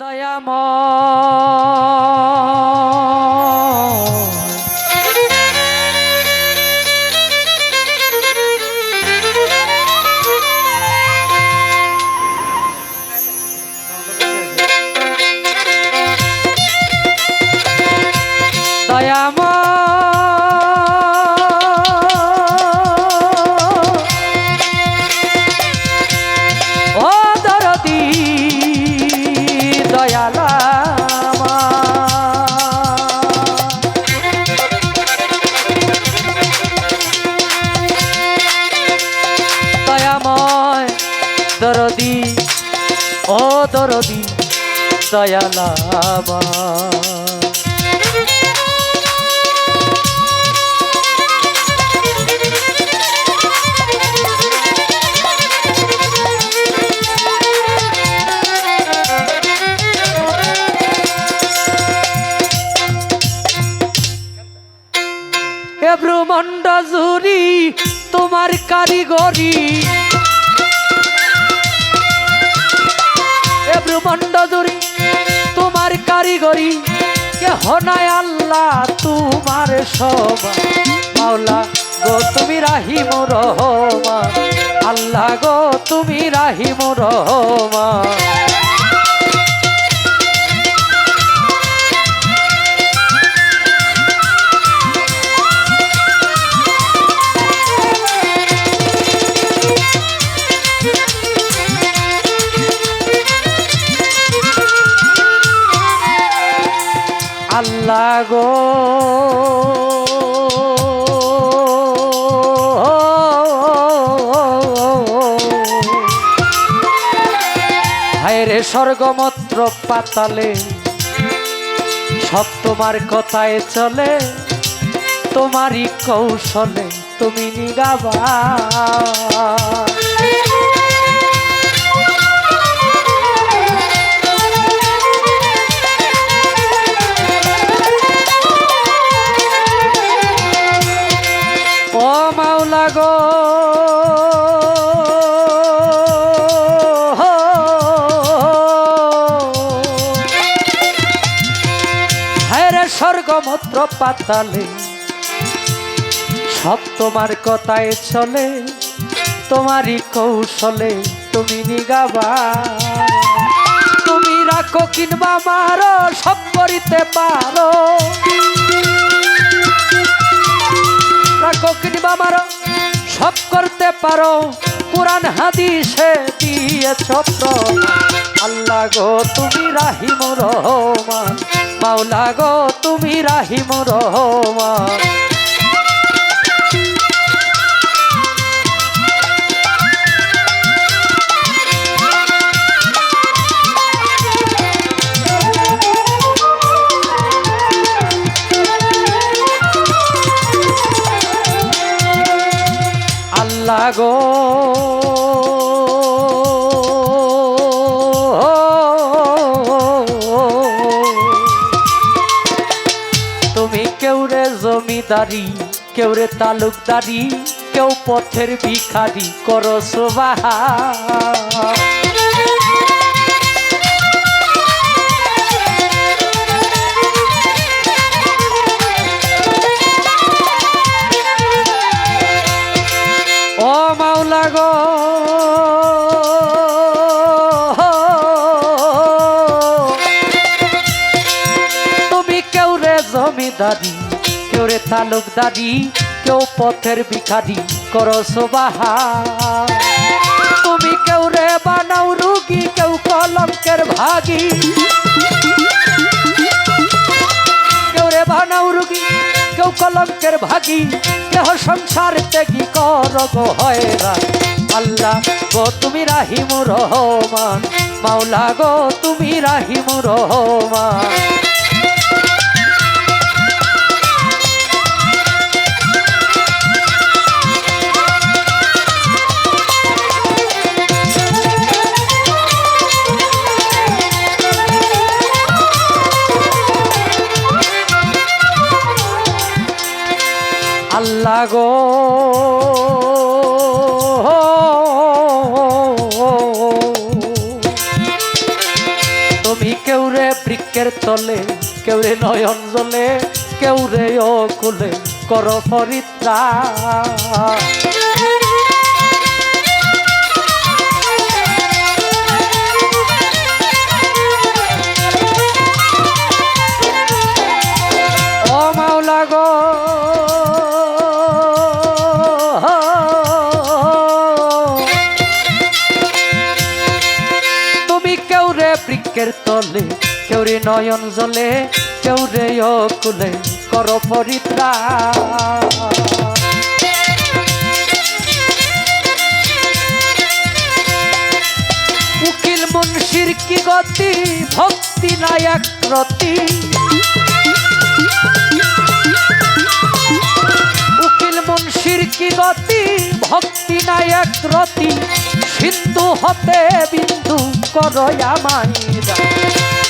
দয়াময়। দয়াময় দরদি দয়ালামা এ ব্রহ্মাণ্ড জুরি তোমার কারিগরি ব্রহ্মাণ্ড জুরি তোমার কারিগরি কে নাই আল্লাহ তোমার সবা। মাওলা গো, তুমি রাহিম রহমান। আল্লাহ গো, তুমি রাহিম রহমান। স্বর্গমত্র পাতালে সব তোমার কথায় চলে তোমারই কৌশলে তুমি নিগাবা স্বর্গমত্র পাতালে সব তোমার কথায় চলে, তোমারই কৌশলে তুমি নিগাবা। তুমি রাখো কিনবা মারো, সব করিতে পারো। রাখো কিনবা মারো। সব করতে পারো। কোরআন, হাদিসে দিয়েছ। আল্লাহ গো, তুমি রাহিম রহমান। মাওলা গো, তুমি রাহিম রহমান। জমিদারি কেউ রে তালুকদারি, কেউ পথের ভিখারি, করো সোবাহা। ও মাওলা গো। তুমি কেউ রে জমিদারি কেউ রে তালুকদারি কেউ পথের ভিখারি, করো তুমি কেউ রে বানাও রুগী, কেউ কলঙ্কের ভাগী। কেউ রে বানাও রুগী, কেউ কলঙ্কের ভাগী। কেহ সংসার ত্যাগী কর আল্লাহ গো, তুমি রাহিম রহমান। মাওলা গো, তুমি রাহিম রহমান। গো তুমি কেউ রে বৃক্ষের তলে কেউ রে নয়ন জলে কেউ রে ও কুলে কর পরিত্রা বৃক্ষের তলে কেউ রে নয়ন জলে কেউ রে কুলে কর পরিত্রা উকিল মুন্সির কি গতি? ভক্তি নায়ক রতি? উকিল মুন্সির কি গতি? ভক্তি নায়ক রতি? সিন্ধু হতে বিন্দু করয়া মাইরা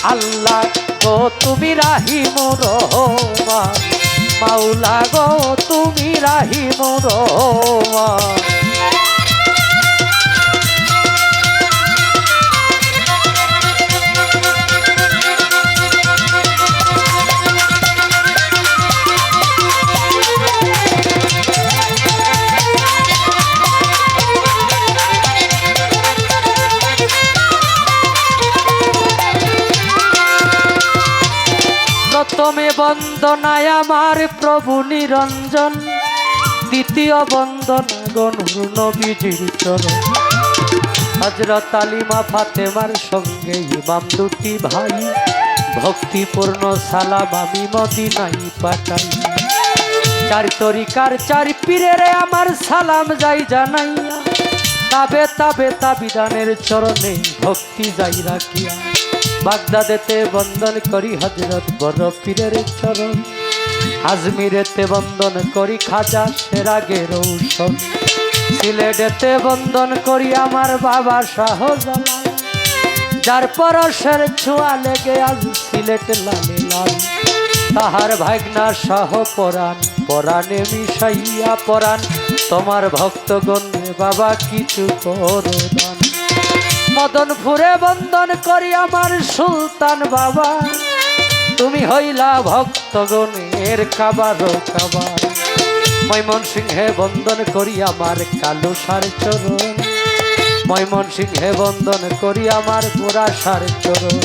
আল্লাহ গো তুমি রাহিম রহমান। মাওলা গো তুমি রাহিম রহমান। প্রথমে বন্দনায় আমার প্রভু নিরঞ্জন, দ্বিতীয় বন্দনা গনুর নবীজির চরণ। হজরত আলিমা ফাতেমার সঙ্গে ইমাম দুটি ভাই, ভক্তিপূর্ণ সালাম আমি মদিনাই পাঠাই। চার তরিকার চার পীরের আমার সালাম যাই জানাইয়া, তাবে তাবে তাবিদানের চরণে ভক্তি যাই রাখিয়া। বাগদাদেতে বন্দন করি হজরত বড় পীরের চরণ। আজমিরেতে বন্দন করি খাজা সেরাগে রৌশন সিলেটেতে বন্দন করি আমার বাবা শাহজালাল। যার পরশের ছোঁয়া লেগে আজ সিলেট লালে লাল। তাহার ভাগনা শাহ পরাণ, পরাণে মিশাইয়া পরাণ। তোমার ভক্তগণ বাবা, কিছু করো মদন ফুরে বন্দন করি আমার সুলতান বাবা। তুমি হইলা ভক্তগণের কাবার কাবার। মৈমন সিংহে বন্দন করি আমার কালো সার চরণ। মৈমন সিংহে বন্দন করি আমার গোড়া সার চরণ।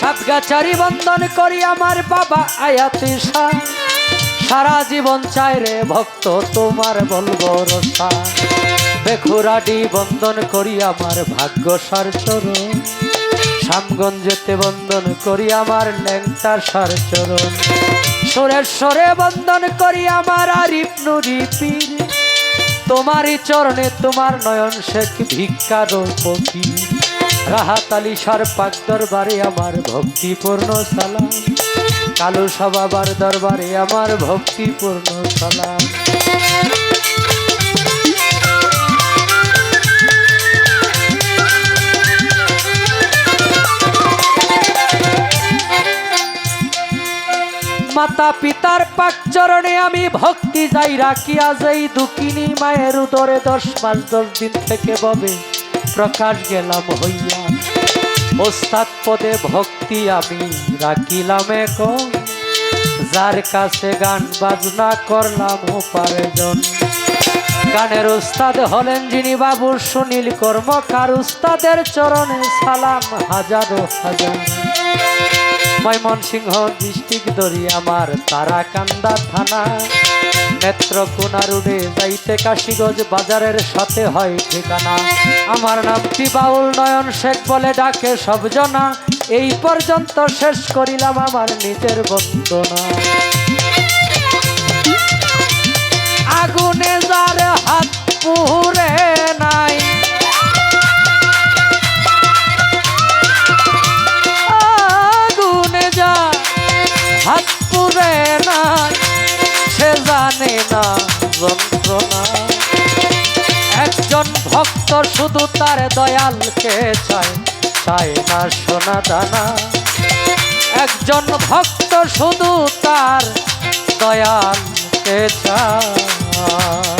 সাতগাছারি বন্দন করি আমার বাবা আয়াতি সারা। জীবন চাই রে ভক্ত তোমার বলব রসা বেখুরাডি বন্দন করি আমার ভাগ্য সার চরণ শ্যামগঞ্জেতে বন্দন করি আমার ল্যাংটার সার চরণ সুরেশ্বরে বন্দন করি আমার আরিফ নুরি পীর। তোমারই চরণে তোমার নয়ন শেখ ভিক্ষার ফকির। রাহাত আলী সার পাক দরবারে আমার ভক্তিপূর্ণ সালাম। কালু সবাবার দরবারে আমার ভক্তিপূর্ণ সালাম। মাতা পিতার পাক চরণে আমি ভক্তি যাই, রাখিয়া যাই দুকিনি মায়ের উদরে দশ পাঁচ দশ দিন থেকে ববে প্রকাশ গেলাম হইয়া। ওস্তাদ পদে ভক্তি আমি রাখিলাম এখন। যার কাছে গান বাজনা করলাম উপার্জন গানের উস্তাদ হলেন যিনি বাবু সুনীল কর্মকার উস্তাদের চরণে সালাম হাজারো হাজার। ময়মনসিংহ ডিস্ট্রিক্ট দরি আমার তারাকান্দা থানা। নেত্রকোনা রোডে যাইতে কাশিগঞ্জ বাজারের সাথে হয় ঠিকানা। আমার নাম বাউল নয়ন শেখ বলে ডাকে সবজনা এই পর্যন্ত শেষ করিলাম আমার নিজের বন্দনা। ভক্ত শুধু তার দয়ালকে চায় চাই না সোনা দানা। একজন ভক্ত শুধু তার দয়ালকে চায়।